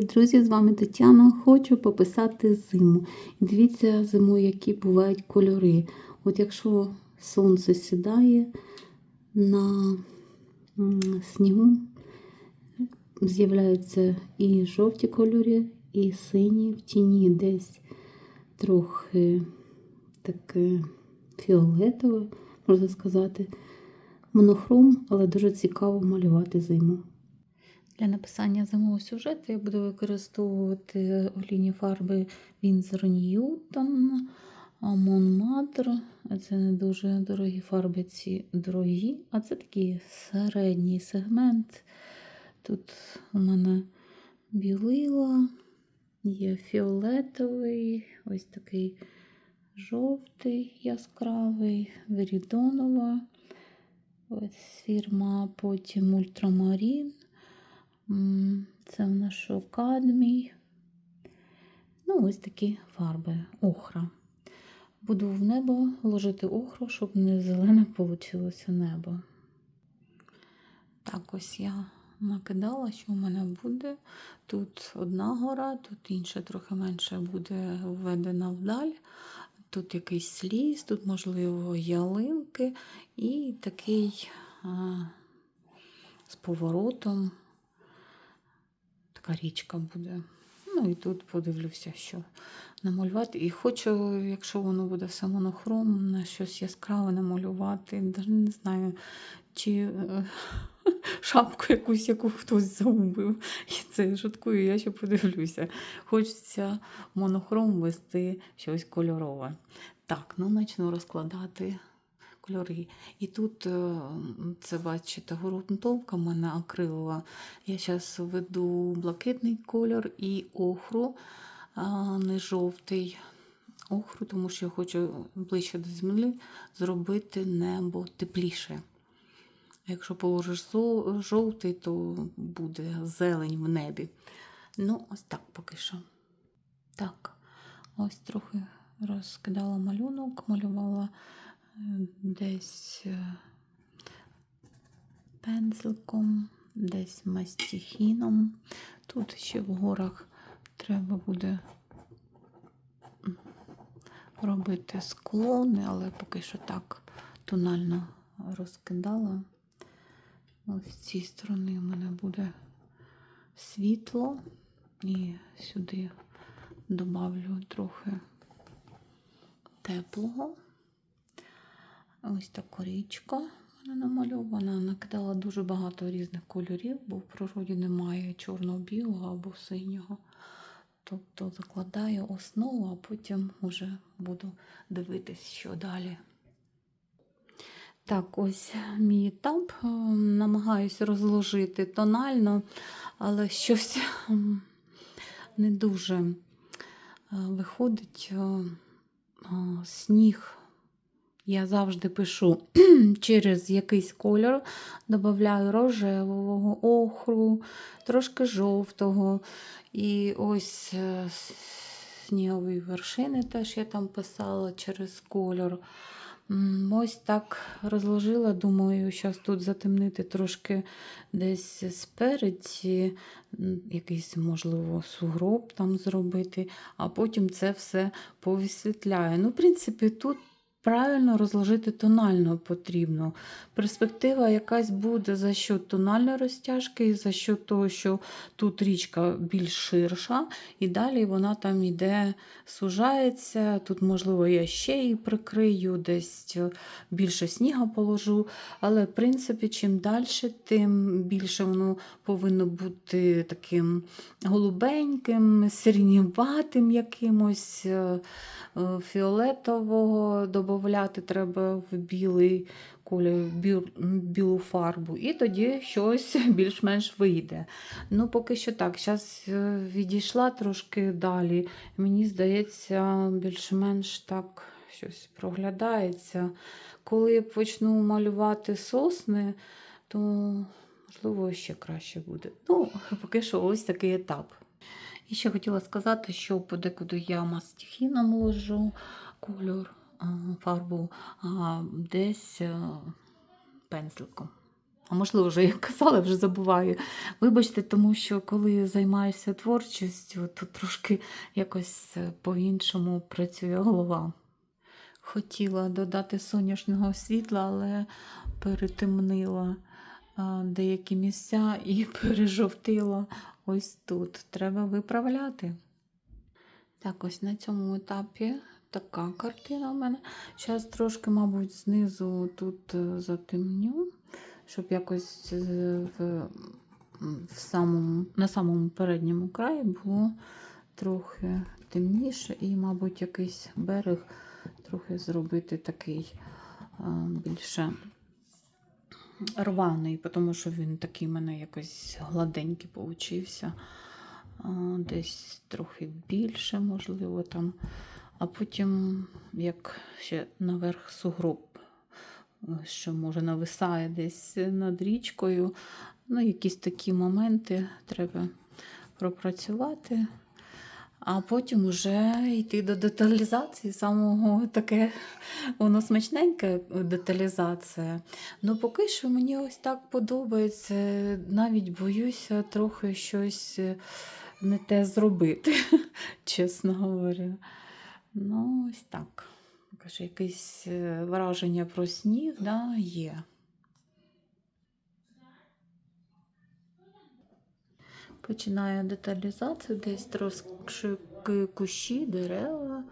Привіт, друзі! З вами Тетяна. Хочу пописати зиму. Дивіться зимою, які бувають кольори. От якщо сонце сідає на снігу, з'являються і жовті кольори, і сині в тіні десь трохи таке фіолетове, можна сказати. Монохром, але дуже цікаво малювати зиму. Для написання зимового сюжету я буду використовувати олійні фарби Winsor Newton, Монмадр. Це не дуже дорогі фарби, ці дорогі, а це такий середній сегмент. Тут у мене білила, є фіолетовий, ось такий жовтий яскравий, верідонова. Ось фірма потім Ультрамарін. Це в нас що кадмій. Ну, ось такі фарби, охра. Буду в небо ложити охру, щоб не зелене вийшло небо. Так, ось я накидала, що в мене буде. Тут одна гора, тут інша трохи менше буде введена вдаль. Тут якийсь ліс, тут, можливо, ялинки і такий а, з поворотом. Така річка буде. Ну і тут подивлюся, що намалювати. І хочу, якщо воно буде все монохром, на щось яскраве намалювати. Даже не знаю, чи е, шапку якусь, яку хтось загубив. І це шуткую, я ще подивлюся. Хочеться монохром вести щось кольорове. Так, ну почну розкладати кольори. І тут, е, це бачите, грунтовка в мене акрилова. Я зараз веду блакитний кольор і охру, а не жовтий. Охру, тому що я хочу ближче до землі зробити небо тепліше. Якщо положиш жовтий, то буде зелень в небі. Ну, ось так поки що. Так, ось трохи розкидала малюнок, малювала десь е, пензликом, десь мастихіном. Тут ще в горах треба буде робити склони, але поки що так тонально розкидала. Ось з цієї сторони у мене буде світло, і сюди добавлю трохи теплого. Ось така річка в мене намальована. Накидала дуже багато різних кольорів, бо в природі немає чорно-білого або синього. Тобто закладаю основу, а потім вже буду дивитись, що далі. Так, ось мій етап. Е, Намагаюся розложити тонально, але щось не дуже е, виходить. Е, е, Сніг я завжди пишу через якийсь кольор, додаю рожевого, охру, трошки жовтого. І ось е, снігові вершини теж я там писала через кольор. Ось так розложила, думаю, зараз тут затемнити трошки десь спереді, якийсь, можливо, сугроб там зробити, а потім це все повисвітляю. Ну, в принципі, тут правильно розложити тонально потрібно. Перспектива якась буде за счет тональної розтяжки, за счет того, що тут річка більш ширша, і далі вона там йде, сужається. Тут, можливо, я ще її прикрию, десь е, більше сніга положу. Але, в принципі, чим далі, тим більше воно повинно бути таким голубеньким, сирніватим якимось. е, е, Фіолетового додати треба в білий колір, білу фарбу, і тоді щось більш-менш вийде. Ну, поки що так. Зараз відійшла трошки далі. Мені здається, більш-менш так щось проглядається. Коли почну малювати сосни, то можливо ще краще буде. Ну, поки що ось такий етап. І ще хотіла сказати, що подекуди я мастихіном ложу кольор, фарбу, а десь а, пензликом. А можливо, вже як казала, вже забуваю. Вибачте, тому що коли займаєшся творчістю, то трошки якось е, по-іншому працює голова. Хотіла додати сонячного світла, але перетемнила а, деякі місця і пережовтила ось тут. Треба виправляти. Так, ось на цьому етапі така картина у мене. Зараз трошки, мабуть, знизу тут е, затемню, щоб якось е, в, в самому, на самому передньому краї було трохи темніше, і, мабуть, якийсь берег трохи зробити такий більше рваний, тому що він такий в мене якось гладенький получився. Десь трохи більше, можливо, там. А потім, як ще наверх сугроб, е, що може нависає десь над річкою. Ну, якісь такі моменти треба пропрацювати. А потім вже йти до деталізації, самого таке воно смачненьке деталізація. Ну, поки що мені ось так подобається. Навіть боюся трохи щось е, не те зробити, чесно говоря. Ну, ось так. Каже, якесь е, враження про сніг да, є. Починаю деталізацію, десь трошки кущі, дерева.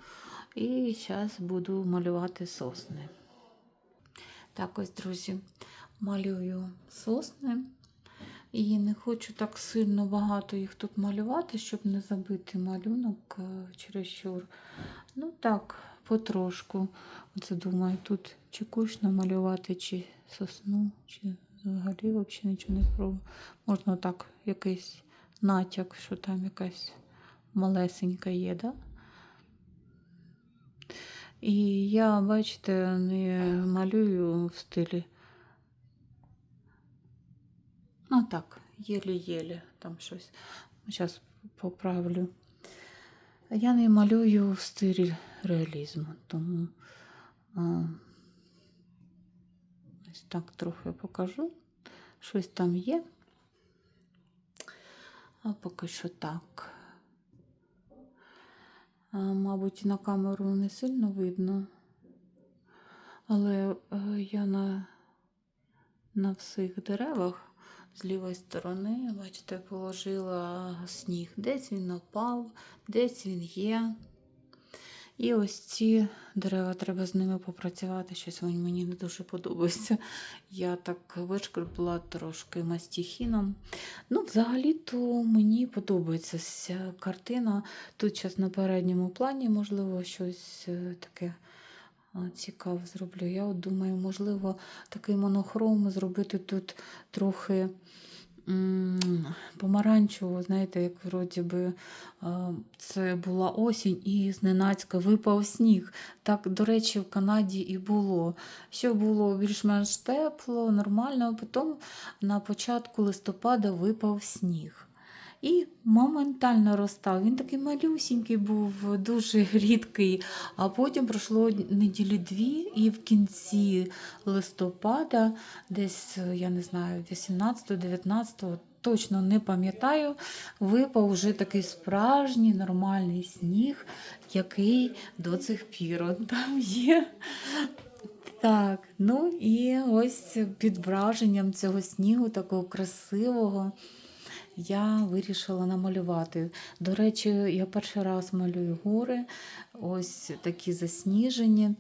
І зараз буду малювати сосни. Так ось, друзі, малюю сосни. І не хочу так сильно багато їх тут малювати, щоб не забити малюнок е, чересчур. Ну так, потрошку. Оце думаю, тут чи кущ намалювати, чи сосну, чи взагалі взагалі нічого не спробую. Можна так якийсь натяк, що там якась малесенька є, да? І я, бачите, не малюю в стилі. Ну так, єлі-єлі там щось. Зараз поправлю. Я не малюю в стилі реалізму, тому а, ось так трохи покажу. Щось там є. А поки що так. А, мабуть, на камеру не сильно видно, але е, я на, на всіх деревах з лівої сторони, бачите, положила сніг. Десь він напав, десь він є. І ось ці дерева треба з ними попрацювати. Щось вони мені не дуже подобаються. Я так вишкребла трошки мастіхіном. Ну, взагалі-то мені подобається ця картина. Тут зараз на передньому плані, можливо, щось е, таке а, цікаве зроблю. Я от думаю, можливо, такий монохром зробити тут трохи м, помаранчево, знаєте, як вроді би це була осінь і зненацька випав сніг. Так, до речі, в Канаді і було. Що було більш-менш тепло, нормально, а потім на початку листопада випав сніг. І моментально розстав. Він такий малюсінький був, дуже рідкий. А потім пройшло неділі дві, і в кінці листопада, десь, я не знаю, 18-19, точно не пам'ятаю, випав вже такий справжній нормальний сніг, який до цих пір там є. Так, ну і ось під враженням цього снігу, такого красивого я вирішила намалювати. До речі, я перший раз малюю гори, ось такі засніжені,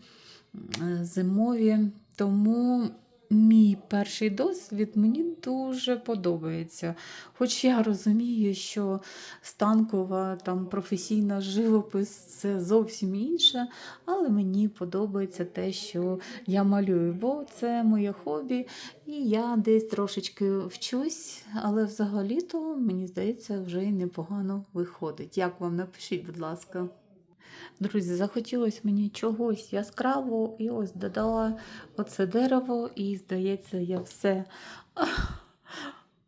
зимові. Тому мій перший досвід мені дуже подобається. Хоч я розумію, що станкова там професійна живопис це зовсім інше, але мені подобається те, що я малюю, бо це моє хобі, і я десь трошечки вчусь, але взагалі-то, мені здається, вже й непогано виходить. Як вам напишіть, будь ласка. Друзі, захотілося мені чогось яскравого, і ось додала оце дерево, і, здається, я все,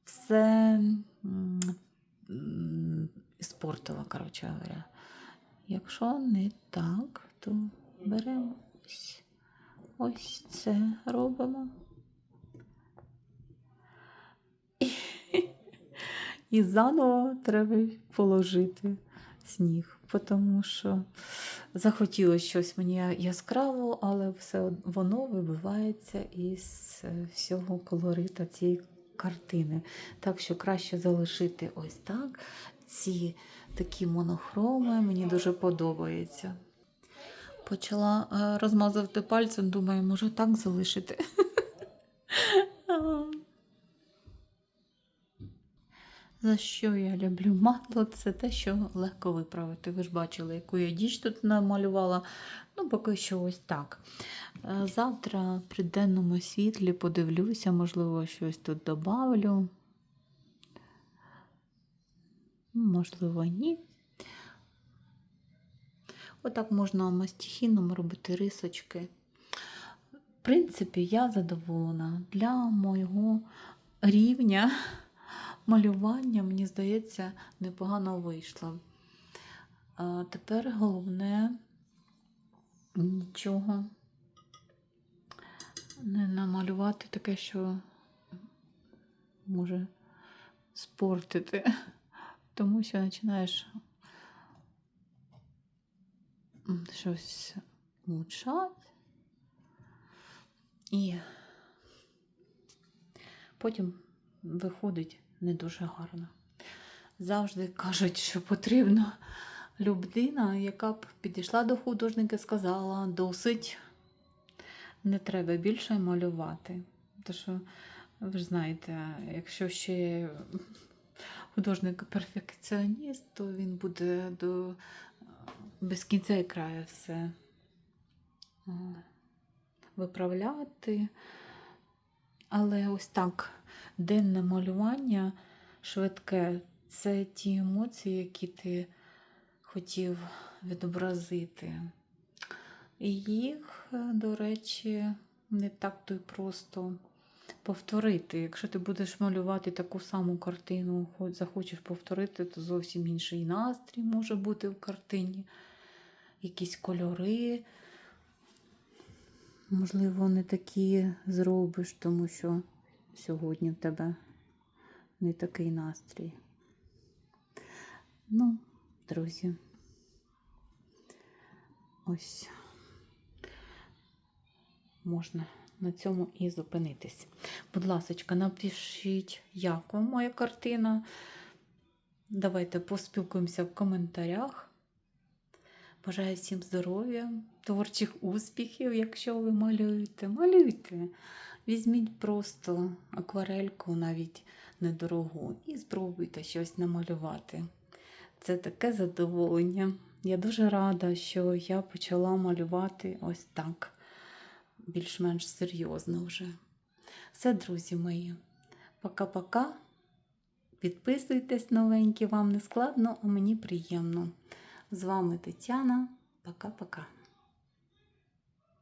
все м, коротше говоря. Якщо не так, то беремо ось, ось це робимо. І заново треба положити сніг, тому що захотілося щось мені яскраво, але все воно вибивається із е, всього колорита цієї картини. Так що краще залишити ось так. Ці такі монохроми мені дуже подобаються. Почала е, розмазувати пальцем, думаю, може так залишити. За що я люблю матло? Це те, що легко виправити. Ви ж бачили, яку я діч тут намалювала. Ну, поки що ось так. Е, Завтра при денному світлі подивлюся, можливо, щось тут добавлю. Можливо, ні. Отак можна мастихіном робити рисочки. В принципі, я задоволена. Для мого рівня малювання, мені здається, непогано вийшло. А тепер головне нічого не намалювати таке, що може спортити. Тому що починаєш щось влучати. І потім виходить не дуже гарно. Завжди кажуть, що потрібна людина, яка б підійшла до художника і сказала, досить не треба більше малювати. Тому що, ви ж знаєте, якщо ще художник перфекціоніст, то він буде до без кінця і краю все виправляти. Але ось так, денне малювання швидке це ті емоції, які ти хотів відобразити. І їх, е, до речі, не так то й просто повторити. Якщо ти будеш малювати таку саму картину, хоч захочеш повторити, то зовсім інший настрій може бути в картині, якісь кольори. Можливо, не такі зробиш, тому що сьогодні в тебе не такий настрій. Ну, друзі, ось можна на цьому і зупинитись. Будь ласка, напишіть, як вам моя картина. Давайте поспілкуємося в коментарях. Бажаю всім здоров'я, творчих успіхів, якщо ви малюєте. Малюйте. Візьміть просто акварельку, навіть недорогу, і спробуйте щось намалювати. Це таке задоволення. Я дуже рада, що я почала малювати ось так, більш-менш серйозно вже. Все, друзі мої. Пока-пока. Підписуйтесь новенькі, вам не складно, а мені приємно. З вами Тетяна. Пока-пока.